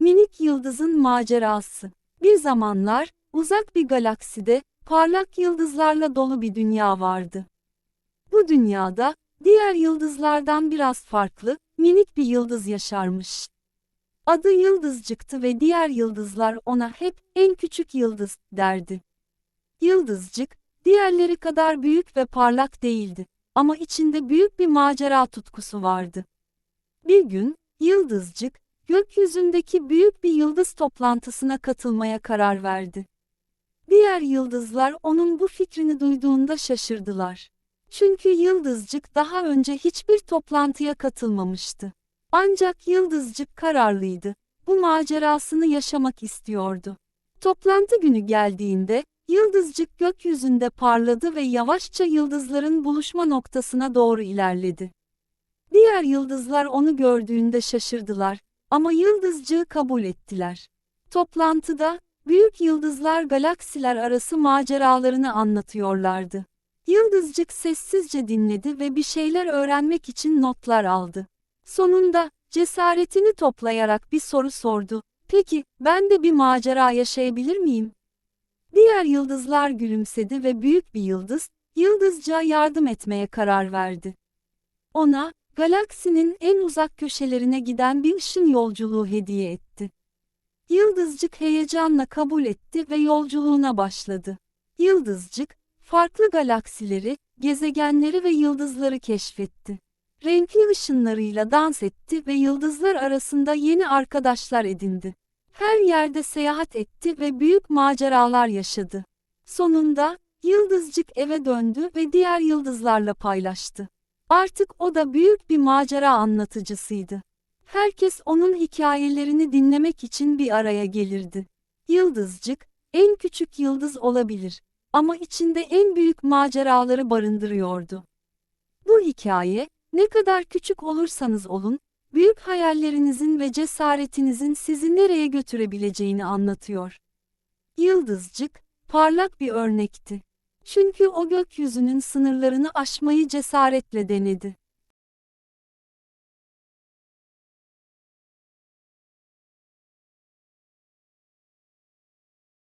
Minik Yıldızın Macerası Bir zamanlar, uzak bir galakside, parlak yıldızlarla dolu bir dünya vardı. Bu dünyada, diğer yıldızlardan biraz farklı, minik bir yıldız yaşarmış. Adı Yıldızcıktı ve diğer yıldızlar ona hep en küçük yıldız derdi. Yıldızcık, diğerleri kadar büyük ve parlak değildi ama içinde büyük bir macera tutkusu vardı. Bir gün, Yıldızcık, gökyüzündeki büyük bir yıldız toplantısına katılmaya karar verdi. Diğer yıldızlar onun bu fikrini duyduğunda şaşırdılar. Çünkü Yıldızcık daha önce hiçbir toplantıya katılmamıştı. Ancak Yıldızcık kararlıydı. Bu macerasını yaşamak istiyordu. Toplantı günü geldiğinde, Yıldızcık gökyüzünde parladı ve yavaşça yıldızların buluşma noktasına doğru ilerledi. Diğer yıldızlar onu gördüğünde şaşırdılar ama yıldızcığı kabul ettiler. Toplantıda, büyük yıldızlar galaksiler arası maceralarını anlatıyorlardı. Yıldızcık sessizce dinledi ve bir şeyler öğrenmek için notlar aldı. Sonunda, cesaretini toplayarak bir soru sordu. Peki, ben de bir macera yaşayabilir miyim? Diğer yıldızlar gülümsedi ve büyük bir yıldız, yıldızcığa yardım etmeye karar verdi. Ona, galaksinin en uzak köşelerine giden bir ışın yolculuğu hediye etti. Yıldızcık heyecanla kabul etti ve yolculuğuna başladı. Yıldızcık, farklı galaksileri, gezegenleri ve yıldızları keşfetti. Renkli ışınlarıyla dans etti ve yıldızlar arasında yeni arkadaşlar edindi. Her yerde seyahat etti ve büyük maceralar yaşadı. Sonunda, Yıldızcık eve döndü ve diğer yıldızlarla paylaştı. Artık o da büyük bir macera anlatıcısıydı. Herkes onun hikayelerini dinlemek için bir araya gelirdi. Yıldızcık, en küçük yıldız olabilir ama içinde en büyük maceraları barındırıyordu. Bu hikaye, ne kadar küçük olursanız olun, büyük hayallerinizin ve cesaretinizin sizi nereye götürebileceğini anlatıyor. Yıldızcık, parlak bir örnekti. Çünkü o gökyüzünün sınırlarını aşmayı cesaretle denedi.